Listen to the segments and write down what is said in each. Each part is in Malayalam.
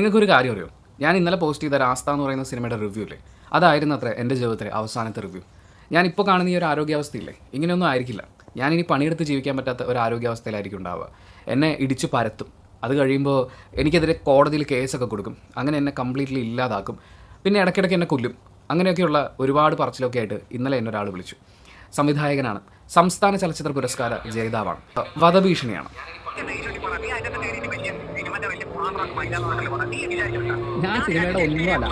നിങ്ങൾക്കൊരു കാര്യം അറിയോ? ഞാൻ ഇന്നലെ പോസ്റ്റ് ചെയ്ത രാസ്ത എന്ന് പറയുന്ന സിനിമയുടെ റിവ്യൂ അല്ലേ അതായിരുന്നു അത്ര എന്റെ ജീവിതത്തിലെ അവസാനത്തെ റിവ്യൂ ഞാൻ ഇപ്പോൾ കാണുന്ന ഈ ഒരു ആരോഗ്യാവസ്ഥയില്ലേ? ഇങ്ങനെയൊന്നും ആയിരിക്കില്ല. ഞാൻ ഇനി പണിയെടുത്ത് ജീവിക്കാൻ പറ്റാത്ത ഒരു ആരോഗ്യാവസ്ഥയിലായിരിക്കും ഉണ്ടാവുക. എന്നെ ഇടിച്ചു പരത്തും. അത് കഴിയുമ്പോൾ എനിക്കെതിരെ കോടതിയിൽ കേസൊക്കെ കൊടുക്കും. അങ്ങനെ എന്നെ കംപ്ലീറ്റ്ലി ഇല്ലാതാക്കും. പിന്നെ ഇടയ്ക്കിടയ്ക്ക് എന്നെ കൊല്ലും. അങ്ങനെയൊക്കെയുള്ള ഒരുപാട് പറച്ചിലൊക്കെ ആയിട്ട് ഇന്നലെ എന്നെ ഒരാൾ വിളിച്ചു. സംവിധായകനാണ്. സംസ്ഥാന ചലച്ചിത്ര പുരസ്കാര ജേതാവാണ്. വധഭീഷണിയാണ്. ഞാൻ സിനിമയുടെ ഒന്നുമല്ല.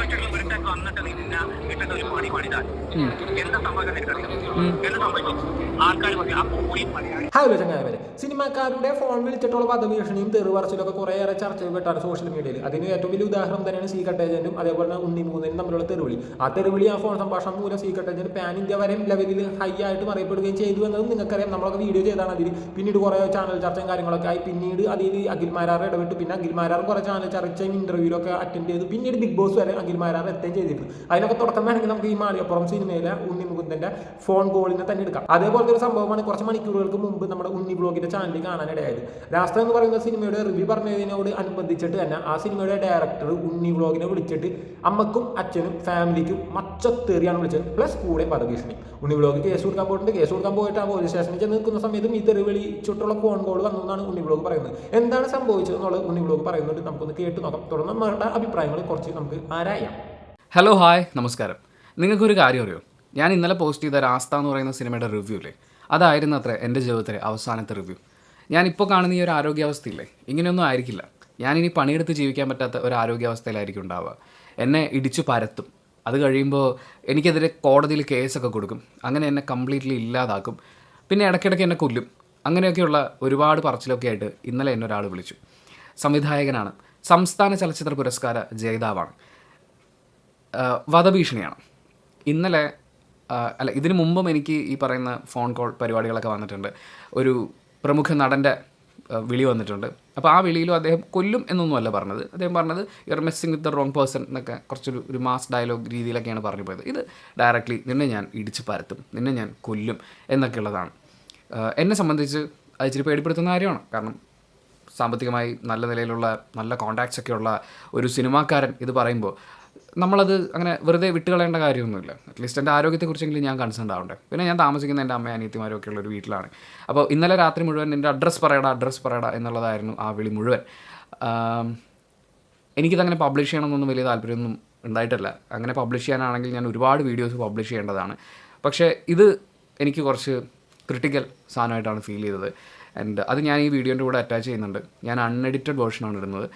ഹായ് ചങ്ങായവരെ സിനിമാക്കാരുടെ ഫോൺ വിളിച്ചിട്ടുള്ള വധഭീഷണിയും തെറിവറച്ചിലൊക്കെ കുറേയേറെ ചർച്ച ചെയ്യപ്പെട്ടാണ് സോഷ്യൽ മീഡിയയിൽ അതിന് ഏറ്റവും വലിയ ഉദാഹരണം തന്നെയാണ് സി കട്ടേജന്റും അതേപോലെ തന്നെ ഉണ്ണി മൂന്നനും തമ്മിലുള്ള തെറിവിളി. ആ തെറിവിളി ആ ഫോൺ സംഭാഷണം മൂലം സി കട്ടേജന്റ് പാൻ ഇന്ത്യ വരെ ലെവലിൽ ഹൈ ആയിട്ട് അറിയപ്പെടുകയും ചെയ്തു എന്നതും നിങ്ങൾക്കറിയാം. നമ്മളൊക്കെ വീഡിയോ ചെയ്താണ് അതിൽ പിന്നീട് കുറേ ചാനൽ ചർച്ചയും കാര്യങ്ങളൊക്കെ ആയി. പിന്നീട് അതിൽ അഖിൽമാരാർ ഇടപെട്ട്. പിന്നെ അഖിൽമാരാർ കുറേ ചാനൽ ചർച്ചയും ഇന്റർവ്യൂലൊക്കെ അറ്റൻഡ് ചെയ്തു. പിന്നീട് ബിഗ് ബോസ് വരെ അഖിൽമാരാർ എത്തുകയും ചെയ്തിരുന്നു. അതിനൊക്കെ തുടക്കം വേണമെങ്കിൽ നമുക്ക് ഈ മാളിയപ്പുറം സിനിമയിലെ ഉണ്ണി മുകുന്ദന്റെ ഫോൺ കോളിനെ തന്നെ എടുക്കാം. അതേപോലത്തെ ഒരു സംഭവമാണ് കുറച്ച് മണിക്കൂറുകൾക്ക് മുമ്പ് നമ്മുടെ ഉണ്ണി ബ്ലോഗിന്റെ ചാനലിൽ കാണാനിടയായത്. രാഷ്ട്രം എന്ന് പറയുന്ന സിനിമയുടെ റിവ്യൂ പറഞ്ഞതിനോട് അനുബന്ധിച്ചിട്ട് തന്നെ ആ സിനിമയുടെ ഡയറക്ടർ ഉണ്ണി ബ്ലോഗിനെ വിളിച്ചിട്ട് അമ്മക്കും അച്ഛനും ഫാമിലിക്കും മച്ചത്തേറിയാണ് വിളിച്ചത്. പ്ലസ് കൂടെ പദഭീഷണി ഉണ്ണി ബ്ലോഗ് കേസ് കൊടുക്കാൻ പോയിട്ടുണ്ട്. കേസ് കൊടുക്കാൻ പോയിട്ട് ആ പോലീസ് സ്റ്റേഷനിൽ ചെന്ന് നിൽക്കുന്ന സമയത്തും ഈ തെറി വിളിച്ചിട്ടുള്ള ഫോൺ കോൾ വന്നു എന്നാണ് ഉണ്ണി ബ്ലോഗ് പറയുന്നത്. എന്താണ് സംഭവിച്ചത് എന്നുള്ളത് ഉണ്ണി ബ്ലോഗ് പറയുന്നുണ്ട്. നമുക്കൊന്ന് കേട്ട് നോക്കാം. തുടർന്ന് നമ്മളുടെ അഭിപ്രായങ്ങൾ കുറച്ച് നമുക്ക് ആരായാം. ഹലോ ഹായ് നമസ്കാരം. നിങ്ങൾക്കൊരു കാര്യം അറിയോ? ഞാൻ ഇന്നലെ പോസ്റ്റ് ചെയ്ത രാസ്ത എന്ന് പറയുന്ന സിനിമയുടെ റിവ്യൂ അല്ലേ അതായിരുന്നു അത്ര എന്റെ ജീവിതത്തിലെ അവസാനത്തെ റിവ്യൂ ഞാൻ ഇപ്പോൾ കാണുന്ന ഈ ഒരു ആരോഗ്യാവസ്ഥയില്ലേ? ഇങ്ങനെയൊന്നും ആയിരിക്കില്ല. ഞാൻ ഇനി പണിയെടുത്ത് ജീവിക്കാൻ പറ്റാത്ത ഒരു ആരോഗ്യാവസ്ഥയിലായിരിക്കും ഉണ്ടാവുക. എന്നെ ഇടിച്ചു പരത്തും. അത് കഴിയുമ്പോൾ എനിക്കെതിരെ കോടതിയിൽ കേസൊക്കെ കൊടുക്കും. അങ്ങനെ എന്നെ കംപ്ലീറ്റ്ലി ഇല്ലാതാക്കും. പിന്നെ ഇടയ്ക്കിടയ്ക്ക് എന്നെ കൊല്ലും. അങ്ങനെയൊക്കെയുള്ള ഒരുപാട് പറച്ചിലൊക്കെ ആയിട്ട് ഇന്നലെ എന്നെ ഒരാൾ വിളിച്ചു. സംവിധായകനാണ്. സംസ്ഥാന ചലച്ചിത്ര പുരസ്കാര ജേതാവാണ്. വധഭീഷണിയാണ്. ഇന്നലെ അല്ല ഇതിനു മുമ്പും എനിക്ക് ഈ പറയുന്ന ഫോൺ കോൾ പരിപാടികളൊക്കെ വന്നിട്ടുണ്ട്. ഒരു പ്രമുഖ നടന്റെ വിളി വന്നിട്ടുണ്ട്. അപ്പോൾ ആ വിളിയിലും അദ്ദേഹം കൊല്ലും എന്നൊന്നുമല്ല പറഞ്ഞത്. അദ്ദേഹം പറഞ്ഞത് you are messing with the wrong person എന്നൊക്കെ കുറച്ചൊരു ഒരു മാസ് ഡയലോഗ് രീതിയിലൊക്കെയാണ് പറഞ്ഞു പോയത്. ഇത് ഡയറക്റ്റ്ലി നിന്നെ ഞാൻ ഇടിച്ച് പരത്തും നിന്നെ ഞാൻ കൊല്ലും എന്നൊക്കെയുള്ളതാണ്. എന്നെ സംബന്ധിച്ച് അത് ഇച്ചിരി പേടിപ്പെടുത്തുന്ന കാര്യമാണ്. കാരണം സാമ്പത്തികമായി നല്ല നിലയിലുള്ള നല്ല കോണ്ടാക്ട്സ് ഒക്കെ ഉള്ള ഒരു സിനിമാക്കാരൻ ഇത് പറയുമ്പോൾ നമ്മളത് അങ്ങനെ വെറുതെ വിട്ടുകളയേണ്ട കാര്യമൊന്നുമില്ല. അറ്റ്ലീസ്റ്റ് എന്റെ ആരോഗ്യത്തെക്കുറിച്ചെങ്കിലും ഞാൻ കൺസേൺ ആവണ്ടേ. പിന്നെ ഞാൻ താമസിക്കുന്ന എന്റെ അമ്മ അനിയത്തിമാരും ഒക്കെ ഉള്ള ഒരു വീട്ടിലാണ്. അപ്പോൾ ഇന്നലെ രാത്രി മുഴുവൻ എന്റെ അഡ്രസ്സ് പറയടാ അഡ്രസ്സ് പറയടാ എന്നുള്ളതായിരുന്നു ആ വിളി മുഴുവൻ. എനിക്കിതങ്ങനെ പബ്ലിഷ് ചെയ്യണമെന്നൊന്നും വലിയ താല്പര്യമൊന്നും ഉണ്ടായിട്ടില്ല. അങ്ങനെ പബ്ലിഷ് ചെയ്യാനാണെങ്കിൽ ഞാൻ ഒരുപാട് വീഡിയോസ് പബ്ലിഷ് ചെയ്യേണ്ടതാണ്. പക്ഷേ ഇത് എനിക്ക് കുറച്ച് ക്രിട്ടിക്കൽ സാധനമായിട്ടാണ് ഫീൽ ചെയ്തത്. ആൻഡ് അത് ഞാൻ ഈ വീഡിയോന്റെ കൂടെ അറ്റാച്ച് ചെയ്യുന്നുണ്ട്. ഞാൻ അൺഎഡിറ്റഡ് വേർഷനാണ് ഇടുന്നത്.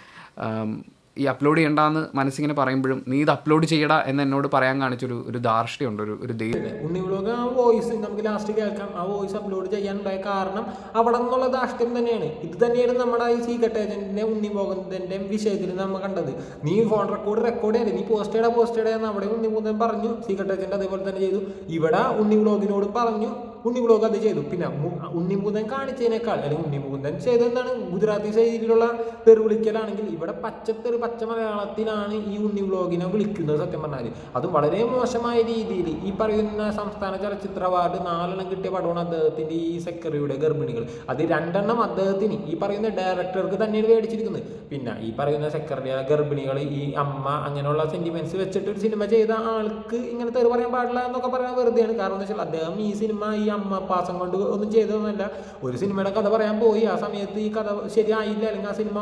ഈ അപ്ലോഡ് ചെയ്യണ്ടെന്ന് മനസ്സിങ്ങനെ പറയുമ്പോഴും നീ ഇത് അപ്ലോഡ് ചെയ്യടാ എന്ന് എന്നോട് പറയാൻ കാണിച്ചൊരു ഒരു ധാർഷ്ട്യമുണ്ട് ഒരു ഒരു ദൈവം. ഉണ്ണി വ്ലോഗ് ആ വോയിസ് നമുക്ക് ലാസ്റ്റ് കേൾക്കാം. ആ വോയിസ് അപ്ലോഡ് ചെയ്യാനുണ്ടായ കാരണം അവിടെ നിന്നുള്ള ധാർഷ്ട്യം തന്നെയാണ്. ഇത് തന്നെയാണ് നമ്മുടെ ഈ സീക്രട്ട് ഏജന്റിന്റെ ഉണ്ണി പോകുന്നതിന്റെ വിഷയത്തിൽ നമ്മൾ കണ്ടത്. നീ ഫോൺ റെക്കോർഡ് റെക്കോർഡ് ചെയ്യല്ലേ നീ പോസ്റ്റ് ചെയ്യടാ പോസ്റ്റ് ചെയ്യടാ അവിടെ ഉണ്ണി മോഹൻ പറഞ്ഞു. സീക്രട്ട് ഏജന്റ് അതേപോലെ തന്നെ ചെയ്തു. ഇവിടെ ഉണ്ണി വ്ലോഗിനോട് പറഞ്ഞു ഉണ്ണി വ്ലോഗ് അത് ചെയ്തു. പിന്നെ മു- ഉണ്ണി മുകുന്ദൻ കാണിച്ചതിനേക്കാൾ അല്ലെങ്കിൽ ഉണ്ണി മുകുന്ദൻ ചെയ്തെന്താണ് ഗുജറാത്തി ശൈലിയിലുള്ള തെറി വിളിക്കലാണെങ്കിൽ ഇവിടെ പച്ചത്തെറി പച്ച മലയാളത്തിലാണ് ഈ ഉണ്ണി വ്ലോഗിനെ വിളിക്കുന്നത് സത്യം പറഞ്ഞാൽ അത് വളരെ മോശമായ രീതിയിൽ ഈ പറയുന്ന സംസ്ഥാന ചലച്ചിത്ര അവാർഡ് നാലെണ്ണം കിട്ടിയ പടമാണ് അദ്ദേഹത്തിന്റെ ഈ സെക്രട്ടറിയുടെ ഗർഭിണികൾ. അത് രണ്ടെണ്ണം അദ്ദേഹത്തിന് ഈ പറയുന്ന ഡയറക്ടർക്ക് തന്നെയാണ് മേടിച്ചിരിക്കുന്നത്. പിന്നെ ഈ പറയുന്ന സെക്രട്ടറി ഗർഭിണികൾ ഈ അമ്മ അങ്ങനെയുള്ള സെന്റിമെന്റ്സ് വെച്ചിട്ട് ഒരു സിനിമ ചെയ്ത ആൾക്ക് ഇങ്ങനെ തെറി പറയാൻ പാടില്ല എന്നൊക്കെ പറയാൻ വെറുതെയാണ്. കാരണം എന്താ വെച്ചാൽ അദ്ദേഹം ഈ സിനിമ ഈ അമ്മ പാസം കൊണ്ട് ഒന്നും ചെയ്തതൊന്നുമല്ല. ഒരു സിനിമയുടെ കഥ പറയാൻ പോയി. ആ സമയത്ത് ഈ കഥ ശരിയായില്ല. അല്ലെങ്കിൽ ആ സിനിമ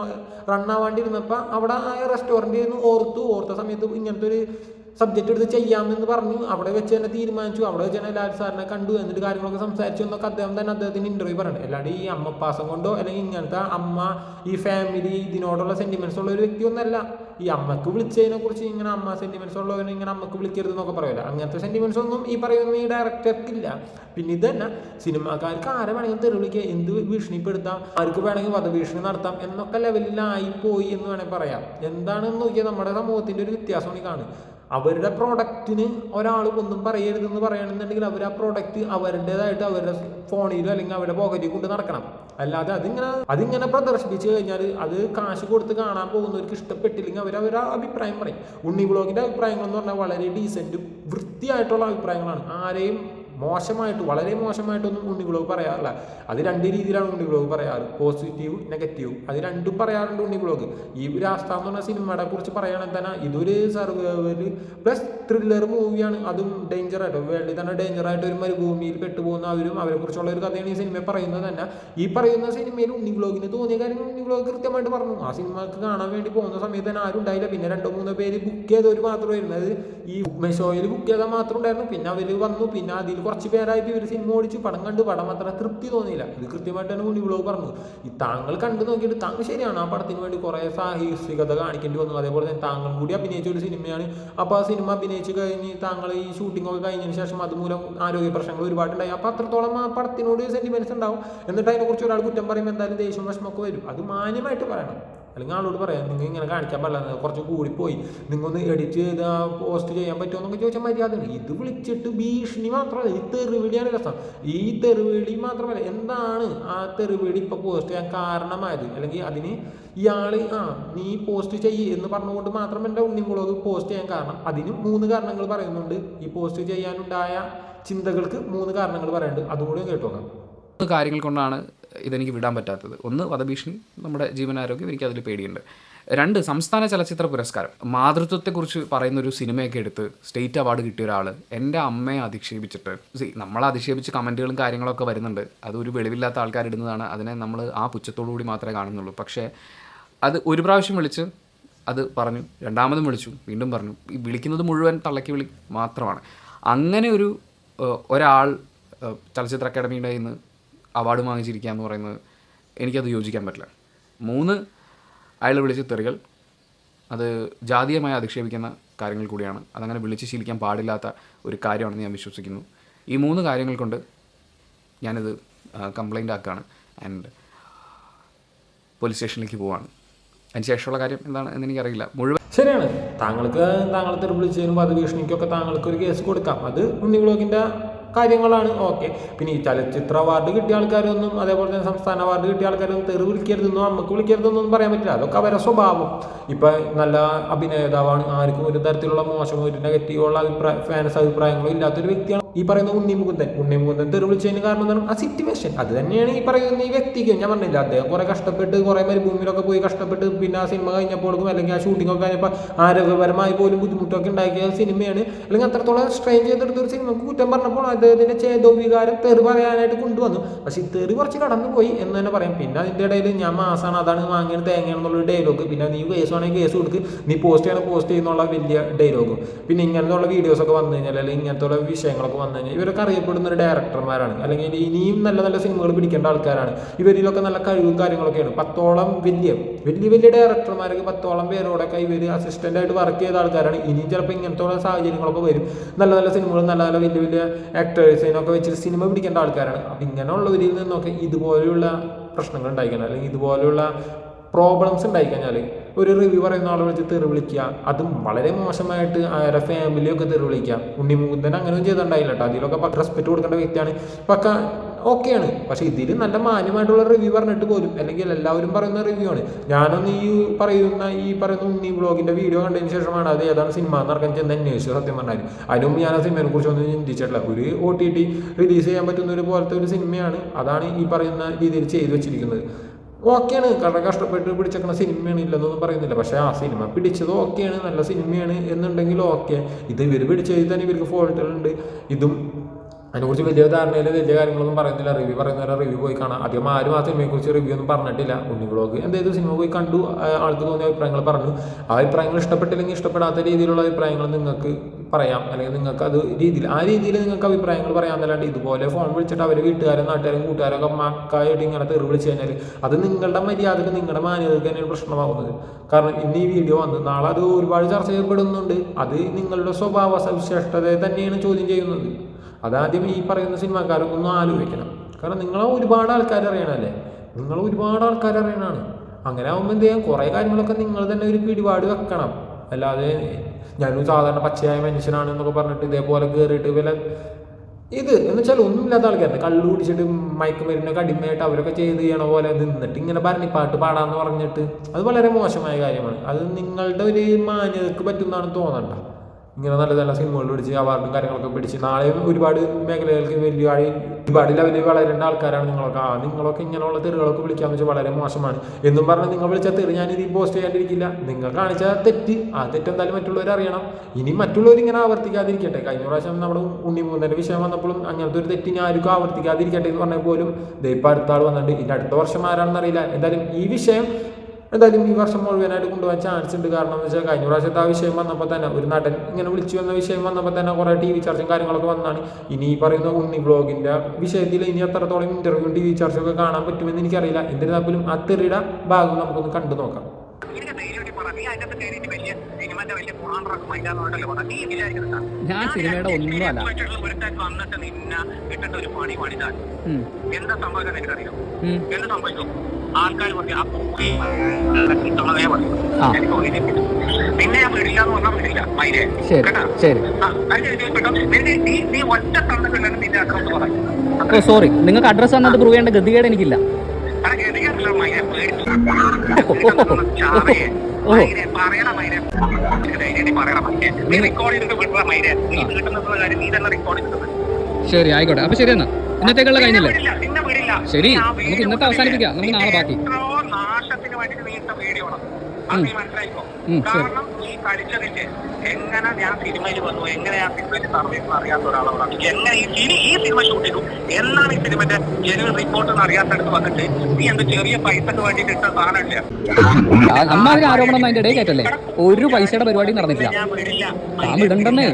റണ്ണാവാണ്ടിരുന്നപ്പോൾ അവിടെ റെസ്റ്റോറന്റിൽ നിന്ന് ഓർത്തു. ഓർത്ത സമയത്ത് ഇങ്ങനത്തെ ഒരു സബ്ജക്റ്റ് എടുത്ത് ചെയ്യാമെന്ന് പറഞ്ഞു. അവിടെ വെച്ച് തന്നെ തീരുമാനിച്ചു. അവിടെ വെച്ച് തന്നെ ലാൽ സാറിനെ കണ്ടു. എന്നിട്ട് കാര്യങ്ങളൊക്കെ സംസാരിച്ചു. എന്നൊക്കെ അദ്ദേഹം തന്നെ അദ്ദേഹത്തിന് ഇന്റർവ്യൂ പറഞ്ഞു അല്ലാണ്ട് ഈ അമ്മപ്പാസം കൊണ്ടോ അല്ലെങ്കിൽ ഇങ്ങനത്തെ അമ്മ ഈ ഫാമിലി ഇതിനോടുള്ള സെന്റിമെന്റ്സ് ഉള്ള ഒരു വ്യക്തിയൊന്നല്ല ഈ അമ്മയ്ക്ക് വിളിച്ചതിനെ കുറിച്ച് ഇങ്ങനെ അമ്മ സെന്റിമെന്റ്സ് ഉള്ളവനെ ഇങ്ങനെ അമ്മയ്ക്ക് വിളിക്കരുത് എന്നൊക്കെ പറയില്ല അങ്ങനത്തെ സെന്റിമെന്റ്സ് ഒന്നും ഈ പറയുന്ന ഈ ഡയറക്ടർക്കില്ല പിന്നെ ഇത് തന്നെ സിനിമാക്കാർക്ക് ആരെ വേണമെങ്കിൽ തെറി വിളിക്കുക എന്ത് ഭീഷണിപ്പെടുത്താം ആർക്ക് വേണമെങ്കിൽ വധഭീഷണി നടത്താം എന്നൊക്കെ ലെവലിലായി പോയി എന്ന് വേണമെങ്കിൽ പറയാം. എന്താണെന്ന് നോക്കിയാൽ നമ്മുടെ സമൂഹത്തിന്റെ ഒരു വ്യത്യാസം കാണും അവരുടെ പ്രോഡക്റ്റിന് ഒരാൾ ഒന്നും പറയരുതെന്ന് പറയണമെന്നുണ്ടെങ്കിൽ അവർ ആ പ്രോഡക്റ്റ് അവരുടേതായിട്ട് അവരുടെ ഫോണിലോ അല്ലെങ്കിൽ അവരുടെ പോക്കറ്റിൽ കൊണ്ട് നടക്കണം. അല്ലാതെ അതിങ്ങനെ അതിങ്ങനെ പ്രദർശിപ്പിച്ച് കഴിഞ്ഞാൽ അത് കാശ് കൊടുത്ത് കാണാൻ പോകുന്നവർക്ക് ഇഷ്ടപ്പെട്ടില്ലെങ്കിൽ അവർ അവരുടെ അഭിപ്രായം പറയും. ഉണ്ണി ബ്ലോഗിന്റെ അഭിപ്രായങ്ങൾ എന്ന് പറഞ്ഞാൽ വളരെ ഡീസന്റും വൃത്തിയായിട്ടുള്ള അഭിപ്രായങ്ങളാണ്. ആരെയും മോശമായിട്ട് വളരെ മോശമായിട്ടൊന്നും ഉണ്ണി വ്ളോഗ് പറയാറില്ല. അത് രണ്ട് രീതിയിലാണ് ഉണ്ണി വ്ളോഗ് പറയാറ്. പോസിറ്റീവ് നെഗറ്റീവ് അത് രണ്ടും പറയാറുണ്ട് ഉണ്ണി വ്ളോഗ് ഈ രാസ്ത എന്ന് പറഞ്ഞ സിനിമയുടെ കുറിച്ച് പറയുകയാണെങ്കിൽ തന്നെ ഇതൊരു സർവൈവൽ പ്ലസ് ത്രില്ലർ മൂവിയാണ് അതും ഡേഞ്ചർ ആയിട്ട്. വേൾഡിൽ തന്നെ ഡേഞ്ചർ ആയിട്ട് ഒരു മരുഭൂമിയിൽ പെട്ടുപോകുന്ന അവരും അവരെ കുറിച്ചുള്ള ഒരു കഥയാണ് ഈ സിനിമ പറയുന്നത് തന്നെ. ഈ പറയുന്ന സിനിമയിൽ ഉണ്ണി വ്ളോഗിന് തോന്നിയ കാര്യങ്ങൾ ഉണ്ണി വ്ളോഗ് കൃത്യമായിട്ട് പറഞ്ഞു. ആ സിനിമക്ക് കാണാൻ വേണ്ടി പോകുന്ന സമയത്ത് തന്നെ ആരും ഉണ്ടായില്ല. പിന്നെ രണ്ടോ മൂന്നോ പേര് ബുക്ക് ചെയ്തവർ മാത്രമായിരുന്നു. അത് ഈ മെഷോയിൽ ബുക്ക് ചെയ്താൽ മാത്രം ഉണ്ടായിരുന്നു. പിന്നെ അവർ വന്നു. പിന്നെ അതിൽ കുറച്ച് പേരായിട്ട് ഇവർ സിനിമ ഓടിച്ചു പടം കണ്ട് പടം അത്ര തൃപ്തി തോന്നിയില്ല. ഇത് കൃത്യമായിട്ട് തന്നെ ഉണ്ണി വ്ളോഗ് പറഞ്ഞു ഈ താങ്കൾ കണ്ടു നോക്കിയിട്ട് താങ്കൾ ശരിയാണ് ആ പടത്തിന് വേണ്ടി കുറേ സാഹസികത കാണിക്കേണ്ടി വന്നു. അതേപോലെ തന്നെ താങ്കൾ കൂടി അഭിനയിച്ച ഒരു സിനിമയാണ് അപ്പോൾ ആ സിനിമ അഭിനയിച്ച് കഴിഞ്ഞ് താങ്കൾ ഈ ഷൂട്ടിംഗ് ഒക്കെ കഴിഞ്ഞതിന് ശേഷം അതുമൂലം ആരോഗ്യ പ്രശ്നങ്ങൾ ഒരുപാടുണ്ടായി. അപ്പോൾ അത്രത്തോളം ആ പടത്തിനോട് സെന്റിമെന്റ്സ് ഉണ്ടാവും. എന്നിട്ട് അതിനെക്കുറിച്ച് ഒരാൾ കുറ്റം പറയുമ്പോൾ എന്തായാലും ദേഷ്യം വിഷമമൊക്കെ വരും. അത് മാന്യമായിട്ട് പറയണം. അല്ലെങ്കിൽ ആളോട് പറയാം നിങ്ങൾ ഇങ്ങനെ കാണിക്കാൻ പറ്റില്ല കുറച്ച് കൂടിപ്പോയി നിങ്ങൊന്ന് എഡിറ്റ് ചെയ്ത് പോസ്റ്റ് ചെയ്യാൻ പറ്റുമോ? എന്നൊക്കെ ചോദിച്ചാൽ മര്യാദയാണ് ഇത് വിളിച്ചിട്ട് ഭീഷണി മാത്രമല്ല ഈ തെറിവിളിയാണ് രസം. ഈ തെറിവിളി മാത്രമല്ല എന്താണ് ആ തെറിവിളി ഇപ്പോൾ പോസ്റ്റ് ചെയ്യാൻ കാരണമായത്? അല്ലെങ്കിൽ അതിന് ഇയാൾ ആ നീ പോസ്റ്റ് ചെയ്യ് എന്ന് പറഞ്ഞുകൊണ്ട് മാത്രം എന്റെ ഉണ്ണിമുളക് പോസ്റ്റ് ചെയ്യാൻ കാരണം അതിന് മൂന്ന് കാരണങ്ങൾ പറയുന്നുണ്ട്. ഈ പോസ്റ്റ് ചെയ്യാനുണ്ടായ ചിന്തകൾക്ക് മൂന്ന് കാരണങ്ങൾ പറയുന്നുണ്ട്. അതുകൂടി കേട്ടോ കാര്യങ്ങൾ കൊണ്ടാണ് ഇതെനിക്ക് വിടാൻ പറ്റാത്തത്. ഒന്ന് വധഭീഷണി നമ്മുടെ ജീവനാരോഗ്യം എനിക്ക് അതിൽ പേടിയുണ്ട്. രണ്ട് സംസ്ഥാന ചലച്ചിത്ര പുരസ്കാരം. മാതൃത്വത്തെക്കുറിച്ച് പറയുന്നൊരു സിനിമയൊക്കെ എടുത്ത് സ്റ്റേറ്റ് അവാർഡ് കിട്ടിയ ഒരാൾ എന്റെ അമ്മയെ അധിക്ഷേപിച്ചിട്ട്. സി നമ്മളെ അധിക്ഷേപിച്ച് കമന്റുകളും കാര്യങ്ങളൊക്കെ വരുന്നുണ്ട്. അത് ഒരു വെളിവില്ലാത്ത ആൾക്കാർ ഇടുന്നതാണ്. അതിനെ നമ്മൾ ആ പുച്ഛത്തോടു കൂടി മാത്രമേ കാണുന്നുള്ളൂ. പക്ഷേ അത് ഒരു പ്രാവശ്യം വിളിച്ച് അത് പറഞ്ഞു രണ്ടാമതും വിളിച്ചു വീണ്ടും പറഞ്ഞു. ഈ വിളിക്കുന്നത് മുഴുവൻ തള്ളക്കി വിളി മാത്രമാണ്. അങ്ങനെ ഒരു ഒരാൾ ചലച്ചിത്ര അക്കാദമിയുടെ കയ്യിൽ നിന്ന് അവാർഡ് വാങ്ങിച്ചിരിക്കുക എന്ന് പറയുന്നത് എനിക്കത് യോജിക്കാൻ പറ്റില്ല. മൂന്ന് അയാൾ വിളിച്ച തെറികൾ. അത് ജാതീയമായി അധിക്ഷേപിക്കുന്ന കാര്യങ്ങൾ കൂടിയാണ്. അതങ്ങനെ വിളിച്ച് ശീലിക്കാൻ പാടില്ലാത്ത ഒരു കാര്യമാണെന്ന് ഞാൻ വിശ്വസിക്കുന്നു. ഈ മൂന്ന് കാര്യങ്ങൾ കൊണ്ട് ഞാനിത് കംപ്ലൈന്റ് ആക്കുകയാണ്. ആൻഡ് പോലീസ് സ്റ്റേഷനിലേക്ക് പോവാണ് അതിന് ശേഷമുള്ള കാര്യം എന്താണ് എന്ന് എനിക്കറിയില്ല. മുഴുവൻ ശരിയാണ്. താങ്കൾക്ക് താങ്കളെ തെറി വിളിച്ചതിനും വധഭീഷണിക്കൊക്കെ താങ്കൾക്ക് ഒരു കേസ് കൊടുക്കാം. അത് ഉണ്ണി വ്ളോഗിന്റെ കാര്യങ്ങളാണ്. ഓക്കെ. പിന്നെ ഈ ചലച്ചിത്ര അവാർഡ് കിട്ടിയ ആൾക്കാരൊന്നും അതേപോലെ തന്നെ സംസ്ഥാന അവാർഡ് കിട്ടിയ ആൾക്കാരൊന്നും തെറി വിളിക്കരുതെന്നോ നമുക്ക് വിളിക്കരുതെന്നൊന്നും പറയാൻ പറ്റില്ല. അതൊക്കെ അവരുടെ സ്വഭാവം. ഇപ്പം നല്ല അഭിനേതാവാണ് ആർക്കും ഒരു തരത്തിലുള്ള മോശമോ ഒരു നെഗറ്റീവുള്ള അഭിപ്രായ ഫാൻസ് അഭിപ്രായങ്ങളോ ഇല്ലാത്തൊരു വ്യക്തിയാണ് ഈ പറയുന്ന ഉണ്ണി മുകുന്ദൻ ഉണ്ണി മുകുന്ദൻ തെറി വിളിച്ചതിന് കാരണം എന്താണ് ആ സിറ്റുവേഷൻ അത് തന്നെയാണ് ഈ പറയുന്ന ഈ വ്യക്തിക്ക് ഞാൻ പറഞ്ഞില്ല അദ്ദേഹം കുറെ കഷ്ടപ്പെട്ട് കുറെ മരുഭൂമിയിലൊക്കെ പോയി കഷ്ടപ്പെട്ട് പിന്നെ ആ സിനിമ കഴിഞ്ഞപ്പോഴും അല്ലെങ്കിൽ ആ ഷൂട്ടിംഗ് ഒക്കെ കഴിഞ്ഞപ്പോൾ ആരോഗ്യപരമായി പോലും ബുദ്ധിമുട്ടൊക്കെ ഉണ്ടാക്കിയ സിനിമയാണ്. അല്ലെങ്കിൽ അത്രത്തോളം സ്ട്രെയിൻ ചെയ്തെടുത്ത ഒരു സിനിമ. കുറ്റം പറഞ്ഞപ്പോൾ അദ്ദേഹത്തിന്റെ ചേതോ വികാരം തെറി പറയാനായിട്ട് കൊണ്ടുവന്നു. പക്ഷെ ഈ തെറി കുറച്ച് കടന്നു പോയി എന്ന് തന്നെ പറയാം. പിന്നെ അതിന്റെ ഇടയിൽ ഞാൻ മാസാണ് അതാണ് വാങ്ങിയത് തേങ്ങയാണെന്നുള്ളൊരു ഡയലോഗ് പിന്നെ നീ കേസ് വേണമെങ്കിൽ കേസ് കൊടുക്ക്. നീ പോസ്റ്റ് ചെയ്യണം പോസ്റ്റ് ചെയ്യുന്നുള്ള വലിയ ഡയലോഗും പിന്നെ ഇങ്ങനെയുള്ള വീഡിയോസ് ഒക്കെ വന്നു കഴിഞ്ഞാൽ അല്ലെങ്കിൽ ഇങ്ങനത്തെ വിഷയങ്ങളൊക്കെ വന്നു കഴിഞ്ഞാൽ ഇവരൊക്കെ അറിയപ്പെടുന്ന ഒരു ഡയറക്ടർമാരാണ് അല്ലെങ്കിൽ ഇനിയും നല്ല നല്ല സിനിമകൾ പിടിക്കേണ്ട ആൾക്കാരാണ്. ഇവരിലൊക്കെ നല്ല കഴിവും കാര്യങ്ങളൊക്കെയാണ്. പത്തോളം വലിയ വലിയ വലിയ ഡയറക്ടർമാരൊക്കെ പത്തോളം പേരോടൊക്കെ ഇവർ അസിസ്റ്റന്റ് ആയിട്ട് വർക്ക് ചെയ്ത ആൾക്കാരാണ്. ഇനിയും ചിലപ്പോൾ ഇങ്ങനത്തെ ഉള്ള സാഹചര്യങ്ങളൊക്കെ വരും. നല്ല നല്ല സിനിമകൾ നല്ല നല്ല വലിയ വലിയ ആക്ടേഴ്സിനൊക്കെ വെച്ചിട്ട് സിനിമ പിടിക്കേണ്ട ആൾക്കാരാണ്. അപ്പം ഇങ്ങനെയുള്ളവരിൽ നിന്നൊക്കെ ഇതുപോലെയുള്ള പ്രശ്നങ്ങൾ ഉണ്ടായിക്കണം അല്ലെങ്കിൽ ഇതുപോലെയുള്ള പ്രോബ്ലംസ് ഉണ്ടായിക്കഴിഞ്ഞാൽ ഒരു റിവ്യൂ പറയുന്ന ആളെ വിളിച്ച് തെറി വിളിക്കുക. അതും വളരെ മോശമായിട്ട് ആരുടെ ഫാമിലിയൊക്കെ തെറി വിളിക്കുക. ഉണ്ണി മുകുന്ദൻ അങ്ങനെയൊന്നും ചെയ്തിട്ടുണ്ടായില്ല കേട്ടോ അതിലൊക്കെ പക്ക റെസ്പെക്ട് കൊടുക്കേണ്ട വ്യക്തിയാണ്. പക്ക ഓക്കെയാണ് പക്ഷേ ഇതിൽ നല്ല മാന്യമായിട്ടുള്ള റിവ്യൂ പറഞ്ഞിട്ട് പോലും അല്ലെങ്കിൽ എല്ലാവരും പറയുന്ന റിവ്യൂ ആണ്. ഞാനൊന്ന് ഈ പറയുന്ന ഈ പറയുന്ന ഉണ്ണി ബ്ലോഗിന്റെ വീഡിയോ കണ്ടതിന് ശേഷമാണ് അത് ഏതാണ് സിനിമ നടക്കാൻ ചെന്ന് അന്വേഷിച്ചു സത്യം പറഞ്ഞാൽ അതിനും ഞാൻ ആ സിനിമയെ കുറിച്ച് ഒന്നും ചിന്തിച്ചിട്ടില്ല. ഒരു ഒ ടി ടി റിലീസ് ചെയ്യാൻ പറ്റുന്ന ഒരു പോലത്തെ ഒരു സിനിമയാണ് അതാണ് ഈ പറയുന്ന രീതിയിൽ ചെയ്തു വെച്ചിരിക്കുന്നത്. ഓക്കെയാണ്. കാരണം കഷ്ടപ്പെട്ട് പിടിച്ചേക്കണ സിനിമയാണ് ഇല്ലെന്നൊന്നും പറയുന്നില്ല. പക്ഷേ ആ സിനിമ പിടിച്ചത് ഓക്കെയാണ്. നല്ല സിനിമയാണ് എന്നുണ്ടെങ്കിൽ ഓക്കെ. ഇത് ഇവർ പിടിച്ചതിൽ തന്നെ ഇവർക്ക് ഫോൾട്ടുകളുണ്ട് ഇതും അതിനെക്കുറിച്ച് വലിയ ധാരണയിൽ വലിയ കാര്യങ്ങളൊന്നും പറയുന്നില്ല. റിവ്യൂ പറയുന്നവരെ റിവ്യൂ പോയി കാണാം. അധികം ആരും ആ സിനിമയെക്കുറിച്ച് റിവ്യൂ ഒന്നും പറഞ്ഞിട്ടില്ല. ഉണ്ണി ബ്ലോഗ് എന്തെങ്കിലും സിനിമ പോയി കണ്ടു. ആൾക്ക് തോന്നിയ അഭിപ്രായങ്ങൾ പറഞ്ഞു. ആ അഭിപ്രായങ്ങൾ ഇഷ്ടപ്പെട്ടില്ലെങ്കിൽ ഇഷ്ടപ്പെടാത്ത രീതിയിലുള്ള അഭിപ്രായങ്ങൾ നിങ്ങൾക്ക് പറയാം. അല്ലെങ്കിൽ നിങ്ങൾക്ക് അത് രീതിയിൽ ആ രീതിയിൽ നിങ്ങൾക്ക് അഭിപ്രായങ്ങൾ പറയാമെന്നല്ലാണ്ട് ഇതുപോലെ ഫോൺ വിളിച്ചിട്ട് അവർ വീട്ടുകാരും നാട്ടുകാരും കൂട്ടുകാരൊക്കെ മക്കായിട്ട് ഇങ്ങനെ തെറി വിളിച്ച് കഴിഞ്ഞാൽ അത് നിങ്ങളുടെ മര്യാദയ്ക്ക് നിങ്ങളുടെ മാന്യതക്ക് തന്നെയാണ് പ്രശ്നമാകുന്നത് കാരണം ഇന്ന് ഈ വീഡിയോ വന്ന് നാളെ അത് ഒരുപാട് ചർച്ച ചെയ്യപ്പെടുന്നുണ്ട്. അത് നിങ്ങളുടെ സ്വഭാവ സവിശേഷതയെ തന്നെയാണ് ചോദ്യം ചെയ്യുന്നത്. അതാദ്യം ഈ പറയുന്ന സിനിമാക്കാരൊക്കെ ഒന്ന് ആലോചിക്കണം. കാരണം നിങ്ങളെ ഒരുപാട് ആൾക്കാർ അറിയണമല്ലേ നിങ്ങൾ ഒരുപാട് ആൾക്കാർ അറിയണമാണ് അങ്ങനെ ആകുമ്പോൾ എന്ത് ചെയ്യാം? കുറേ കാര്യങ്ങളൊക്കെ നിങ്ങൾ തന്നെ ഒരു പിടിപാട് വെക്കണം. അല്ലാതെ ഞാനും സാധാരണ പച്ചയായ മനുഷ്യനാണ് എന്നൊക്കെ പറഞ്ഞിട്ട് ഇതേപോലെ കയറിയിട്ട് വില ഇത് എന്ന് വെച്ചാൽ ഒന്നുമില്ലാത്ത ആൾക്കാരുണ്ട്. കള്ളു കുടിച്ചിട്ട് മയക്കുമരുന്നൊക്കെ അടിമയായിട്ട് അവരൊക്കെ ചെയ്ത് ചെയ്യണ പോലെ നിന്നിട്ട് ഇങ്ങനെ ഭരണിപ്പാട്ട് പാടാന്ന് പറഞ്ഞിട്ട് അത് വളരെ മോശമായ കാര്യമാണ്. അത് നിങ്ങളുടെ ഒരു മാന്യതക്ക് പറ്റുന്നതാണ് തോന്നണ്ട. ഇങ്ങനെ നല്ല നല്ല സിനിമകൾ പിടിച്ച് അവാർഡും കാര്യങ്ങളൊക്കെ പിടിച്ച്. നാളെയും ഒരുപാട് മേഖലകൾക്ക് വലിയ ഒരുപാട് ലെവലിൽ വളരേണ്ട ആൾക്കാരാണ് നിങ്ങളൊക്കെ. ആ നിങ്ങളൊക്കെ ഇങ്ങനെയുള്ള തെറികളൊക്കെ വിളിക്കാന്ന് വെച്ചാൽ വളരെ മോശമാണ്. എന്നും പറഞ്ഞ് നിങ്ങൾ വിളിച്ച തെറി ഞാൻ ഇത് പോസ്റ്റ് ചെയ്യാണ്ടിരിക്കില്ല. നിങ്ങൾ കാണിച്ച തെറ്റ്. ആ തെറ്റ് എന്തായാലും മറ്റുള്ളവർ അറിയണം. ഇനി മറ്റുള്ളവർ ഇങ്ങനെ ആവർത്തിക്കാതിരിക്കട്ടെ. കഴിഞ്ഞ പ്രാവശ്യം നമ്മുടെ ഉണ്ണിമൂന്നന്റെ വിഷയം വന്നപ്പോഴും അങ്ങനത്തെ ഒരു തെറ്റ് ഇനി ആർക്കും ആവർത്തിക്കാതിരിക്കട്ടെ എന്ന് പറഞ്ഞാൽ പോലും ദേ ഇപ്പം അടുത്ത ആൾ വന്നിട്ടുണ്ട്. ഇനി അടുത്ത വർഷം ആരാണെന്ന് അറിയില്ല. എന്തായാലും ഈ വിഷയം എന്തായാലും ഈ വർഷം മുഴുവനായിട്ട് കൊണ്ടുപോകാൻ ചാൻസ് ഉണ്ട്. കാരണം വെച്ചാൽ കഴിഞ്ഞ പ്രാവശ്യത്തെ ആ വിഷയം വന്നപ്പോൾ തന്നെ ഒരു നടൻ ഇങ്ങനെ വിളിച്ചു വന്ന വിഷയം വന്നപ്പോൾ തന്നെ കുറേ ടി വി ചർച്ചയും കാര്യങ്ങളൊക്കെ വന്നാണ് ഇനി ഈ പറയുന്ന ഉണ്ണി ബ്ലോഗിന്റെ വിഷയത്തിൽ ഇനി എത്രത്തോളം ഇന്റർവ്യൂ ടി വി ചർച്ചയൊക്കെ കാണാൻ പറ്റുമെന്ന് എനിക്കറിയില്ല. എന്തിരുന്നാലും ആ തെറിയുടെ ഭാഗം നമുക്കൊന്ന് കണ്ടു നോക്കാം? ഞാൻ സിനിമയുടെ ഒന്നുമല്ല. വന്നിട്ട് നിന്നെ ഒരു എന്താ. എന്ത് ആൾക്കാർ ആ പോയി കിട്ടണതേ പറയും ആ. എനിക്ക് തോന്നിയിട്ടേ വിടും. നിന്നെ ഞാൻ വിടില്ല എന്ന് പറഞ്ഞാൽ വിടില്ല മൈനെ ശരി കേട്ടോ? ശരി. ആ, കാര്യം ഇത് കേട്ടോ. നിന്റെ നീ നീ ഒറ്റ തന്നിട്ടില്ലെന്ന് നിന്റെ അക്കൗണ്ട് പറയും ഓ സോറി നിങ്ങൾക്ക് അഡ്രസ് വന്നത് പ്രൂവ് ചെയ്യേണ്ട ഗതികേട് എനിക്കില്ല. ശരി ആയിക്കോട്ടെ. അപ്പൊ ശരി എന്നാ. ഇന്നത്തേക്കുള്ള കഴിഞ്ഞില്ലേ? ശരി, നമുക്ക് ഇന്നത്തെ അവസാനിപ്പിക്കാം. നമുക്ക് നാളെ ബാക്കി. നാശത്തിന് നീ ഇട്ട വീഡിയോ ആണ്. അത് നീ മനസ്സിലാക്കിക്കോ. കാരണം നീ കളിച്ചതിന്റെ എങ്ങനെ ഞാൻ സിനിമയിൽ വന്നു എങ്ങനെ ഞാൻ സിനിമയിൽ സർവീസ് അറിയാത്ത ഒരാളോടാണ്. എങ്ങനെ ഈ സിനി- ഈ സിനിമ ഷൂട്ട് ചെയ്തു? എന്നാണ് ഈ സിനിമന്റെ ജനുവൻ റിപ്പോർട്ട് എന്ന് അറിയാത്തടുത്ത് വന്നിട്ട് നീ എന്ത് ചെറിയ പൈസക്ക് വേണ്ടിയിട്ട് ഇട്ട സാധനമില്ല? അമ്മാതിരി ആരോപണം അതിന്റെ ഇടയിൽ കേട്ടല്ലേ? ഒരു പൈസയുടെ പരിപാടി നടന്നിട്ടില്ല. ഞാൻ ഇടണ്ടെന്നേ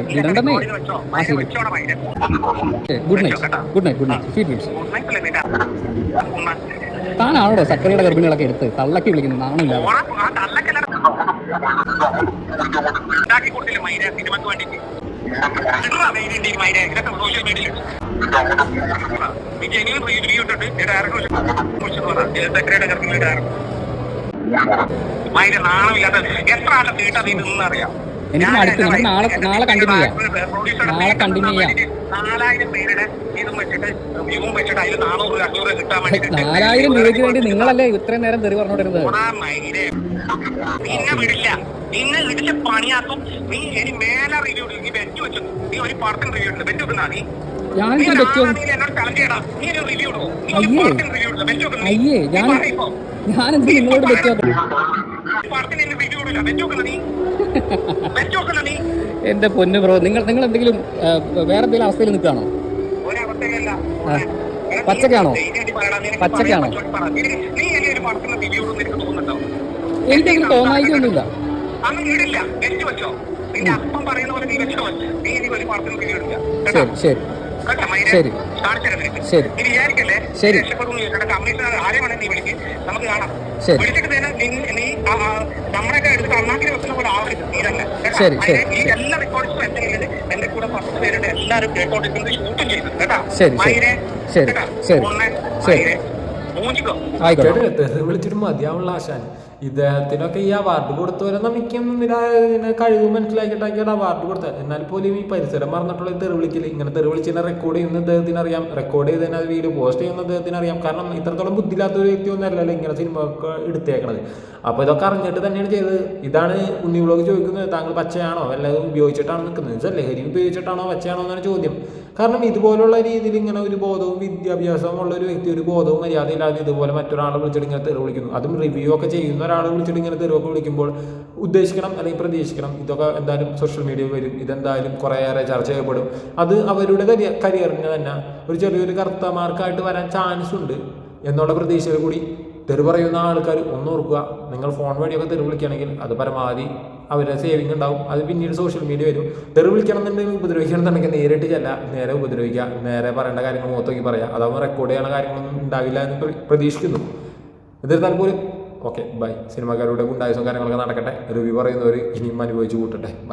വെച്ചോ. ആ, ശരി. Good night good night good night sweet dreams. താനാണോ സക്കറിയുടെ ഗർഭിണികളൊക്കെ എടുത്ത് തള്ളക്കി വിളിക്കുന്നത് നാണില്ല എത്ര ആളുടെ തീട്ട നീ നിന്നറിയാം എനിക്ക് മടുത്തു. നമുക്ക് നാളെ- നാളെ continue ചെയ്യാം. നാളെ കണ്ടിന്യൂ ചെയ്യാം. നാലായിരം പേരുടെ ഇതും വെച്ചിട്ട് വ്യൂവും വെച്ചിട്ട് അതിൽ നാനൂറ് അഞ്ഞൂറ് കിട്ടാൻ വേണ്ടി നാലായിരം രൂപയ്ക്ക് വേണ്ടി നിങ്ങളല്ലേ ഇത്രയും നേരം തെറി പറഞ്ഞോണ്ടിരുന്നത്. നിന്നെ വിടില്ല. നിന്നെ ഇടിച്ച് പണിയാക്കും. നീ ഇനി മേലെ റിവ്യൂ നീ വെച്ചു വെച്ചു നീ ഒരു പാർട്ടൻ റിവ്യൂ ഉണ്ട് വെച്ചു വിടുന്ന നീ അയ്യേ. ഞാൻ നിങ്ങളോട് വെച്ചു വെച്ചു നീ വെച്ചു നീ. എന്റെ പൊന്നു ബ്രോ നിങ്ങൾ നിങ്ങൾ എന്തെങ്കിലും വേറെ എന്തെങ്കിലും അവസ്ഥയിൽ നിൽക്കുകയാണോ. പച്ചക്കാണോ? പച്ചക്കാണോ? എനിക്കങ്ങനെ തോന്നായിക്കൊന്നുമില്ല ശരി ശരി? ശരി. ശരി. ശരി. ശരി. നമ്മളൊക്കെ വെക്കുന്ന ആവരുത്. ശരി, ശരി, ഈ ശരി. എല്ലാ റെക്കോർഡ്സും എന്റെ കയ്യിലുണ്ട്. എന്റെ കൂടെ പത്ത് പേരുണ്ട്. എല്ലാവരും റെക്കോർഡ് എടുക്കുന്നത് ഷൂട്ടും ചെയ്തു കേട്ടാ? ശരി, ശരി. ശരി? ശരി, ആയിക്കോട്ടെ. വിളിച്ചിട്ട് മതിയാവുള്ള ആശാൻ ഇദ്ദേഹത്തിനൊക്കെ ഈ അവാർഡ് കൊടുത്തവരെന്ന നമിക്കും ഇതിനെ കഴിവ് മനസ്സിലാക്കിയിട്ടാക്കിയാണ് അവാർഡ് കൊടുത്തത്. എന്നാൽ പോലും ഈ പരിസരം മറന്നിട്ടുള്ള ഈ തെറി വിളിക്കൽ ഇങ്ങനെ തെറി വിളിച്ചതിനെ റെക്കോർഡ് ചെയ്യുന്ന ഇദ്ദേഹത്തിന് അറിയാം. റെക്കോർഡ് ചെയ്തതിനെ അത് വീഡിയോ പോസ്റ്റ് ചെയ്യുന്ന ഇദ്ദേഹത്തിന് അറിയാം. കാരണം ഇത്രത്തോളം ബുദ്ധിയില്ലാത്ത ഒരു വ്യക്തി ഒന്നും അല്ലല്ലോ ഇങ്ങനെ സിനിമ ഒക്കെ എടുത്തേക്കണത്. അപ്പോൾ ഇതൊക്കെ അറിഞ്ഞിട്ട് തന്നെയാണ് ചെയ്തത്. ഇതാണ് ഉണ്ണി ചോദിക്കുന്നത്. താങ്കൾ പച്ചയാണോ? അല്ലെങ്കിൽ ഉപയോഗിച്ചിട്ടാണോ നിൽക്കുന്നത്. ലഹരി ഉപയോഗിച്ചിട്ടാണോ പച്ചയാണോ എന്നാണ് ചോദ്യം. കാരണം ഇതുപോലുള്ള രീതിയിൽ ഇങ്ങനെ ഒരു ബോധവും വിദ്യാഭ്യാസവും ഉള്ള ഒരു വ്യക്തി ഒരു ബോധവും മര്യാദയില്ലാതെ ഇതുപോലെ മറ്റൊരാളെ വിളിച്ചിട്ട് ഇങ്ങനെ തെറി വിളിക്കുന്നു. അതും റിവ്യൂ ഒക്കെ ചെയ്യുന്ന ഒരാളെ വിളിച്ചിട്ട് ഇങ്ങനെ തെറിവൊക്കെ വിളിക്കുമ്പോൾ ഉദ്ദേശിക്കണം അല്ലെങ്കിൽ പ്രതീക്ഷിക്കണം. ഇതൊക്കെ എന്തായാലും സോഷ്യൽ മീഡിയ വരും. ഇതെന്തായാലും കുറേയേറെ ചർച്ച ചെയ്യപ്പെടും. അത് അവരുടെ കരിയറിന് തന്നെ ഒരു ചെറിയൊരു കർത്തമാർക്കായിട്ട് വരാൻ ചാൻസ് ഉണ്ട്. എന്നുള്ള പ്രതീക്ഷയിൽ കൂടി തെറി പറയുന്ന ആൾക്കാർ ഒന്ന് ഓർക്കുക നിങ്ങൾ ഫോൺ വഴിയൊക്കെ തെറി വിളിക്കുകയാണെങ്കിൽ അത് പരമാവധി അവരുടെ സേവിങ് ഉണ്ടാവും. അത് പിന്നീട് സോഷ്യൽ മീഡിയ വരും. തെറി വിളിക്കണം എന്നുണ്ടെങ്കിൽ ഉപദ്രവിക്കണമെന്നുണ്ടെങ്കിൽ നേരിട്ട് ചെല്ല. നേരെ ഉപദ്രവിക്കുക. നേരെ പറയേണ്ട കാര്യങ്ങൾ മുഖത്ത് പറയുക പറയാം. അതാവുമ്പോൾ റെക്കോർഡ് ചെയ്യാനുള്ള കാര്യങ്ങളൊന്നും ഉണ്ടാവില്ല എന്ന് പ്ര- പ്രതീക്ഷിക്കുന്നു. എന്നിരുന്നാൽ പോലും ഓക്കെ ബൈ സിനിമാക്കാരുടെ ഗുണ്ടായുസം കാര്യങ്ങളൊക്കെ നടക്കട്ടെ. റിവ്യൂ പറയുന്നവർ ഇനിയും അനുഭവിച്ചു കൂട്ടട്ടെ. ബൈ